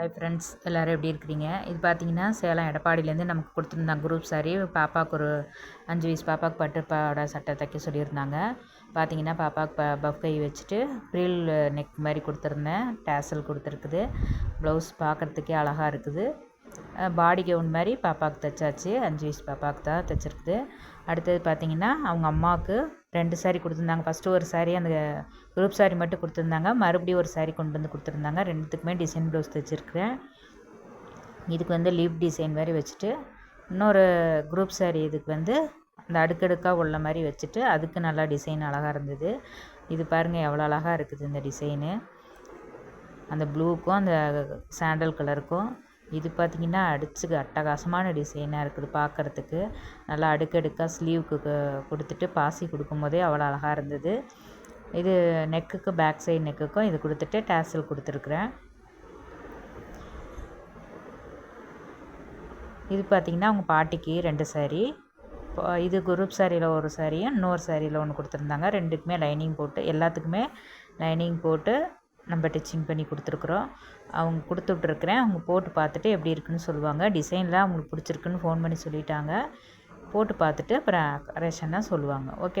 Hi friends எல்லோரும் எப்படி இருக்கிறீங்க? இது பார்த்தீங்கன்னா சேலம் எடப்பாடியிலேருந்து நமக்கு கொடுத்துருந்தாங்க குரூப் சாரி பாப்பாவுக்கு ஒரு அஞ்சு வயசு பாப்பாவுக்கு பட்டு பாவாடை சட்டை தைக்க சொல்லியிருந்தாங்க. பார்த்தீங்கன்னா பாப்பாவுக்கு ப பஃப் கை வச்சுட்டு ப்ரீல் நெக் மாதிரி கொடுத்துருந்தேன். டேசல் கொடுத்துருக்குது. ப்ளவுஸ் பார்க்குறதுக்கே அழகாக இருக்குது. பாடி கவுன் மாதிரி பாப்பாவுக்கு தைச்சாச்சு. அஞ்சு வயசு பாப்பாவுக்கு தான் தைச்சிருக்குது. அடுத்தது பார்த்திங்கன்னா அவங்க அம்மாவுக்கு ரெண்டு சாரீ கொடுத்துருந்தாங்க. ஃபஸ்ட்டு ஒரு சாரீ அந்த குரூப் சாரீ மட்டும் கொடுத்துருந்தாங்க. மறுபடியும் ஒரு சாரீ கொண்டு வந்து கொடுத்துருந்தாங்க. ரெண்டுத்துக்குமே டிசைன் ப்ளவுஸ் தைச்சிருக்கிறேன். இதுக்கு வந்து லீவ் டிசைன் மாதிரி வச்சுட்டு இன்னொரு குரூப் சாரீ இதுக்கு வந்து அந்த அடுக்கடுக்காக உள்ள மாதிரி வச்சுட்டு அதுக்கு நல்லா டிசைன் அழகாக இருந்தது. இது பாருங்கள் எவ்வளோ அழகாக இருக்குது இந்த டிசைனு அந்த ப்ளூக்கும் அந்த சாண்டல் கலருக்கும் இது பார்த்திங்கன்னா அடிச்சு அட்டகாசமான டிசைனாக இருக்குது பார்க்குறதுக்கு. நல்லா அடுக்கடுக்காக ஸ்லீவுக்கு கொடுத்துட்டு பாசி கொடுக்கும் போதே அவ்வளோ அழகாக இருந்தது. இது நெக்குக்கு பேக் சைடு நெக்குக்கும் இது கொடுத்துட்டு டேசல் கொடுத்துருக்குறேன். இது பார்த்திங்கன்னா அவங்க பாட்டிக்கு ரெண்டு சாரீ இது குரூப் சாரியில் ஒரு சாரியும் இன்னொரு சாரியில் ஒன்று கொடுத்துருந்தாங்க. ரெண்டுக்குமே லைனிங் போட்டு எல்லாத்துக்குமே லைனிங் போட்டு நம்ம டிச்சிங் பண்ணி கொடுத்துருக்குறோம். அவங்க கொடுத்து விட்ருக்குறேன் அவங்க போட்டு பார்த்துட்டு எப்படி இருக்குன்னு சொல்லுவாங்க. டிசைன்லாம் அவங்களுக்கு பிடிச்சிருக்குன்னு ஃபோன் பண்ணி சொல்லிட்டாங்க. போட்டு பார்த்துட்டு அப்புறம் கரெக்ஷனாக சொல்லுவாங்க. ஓகே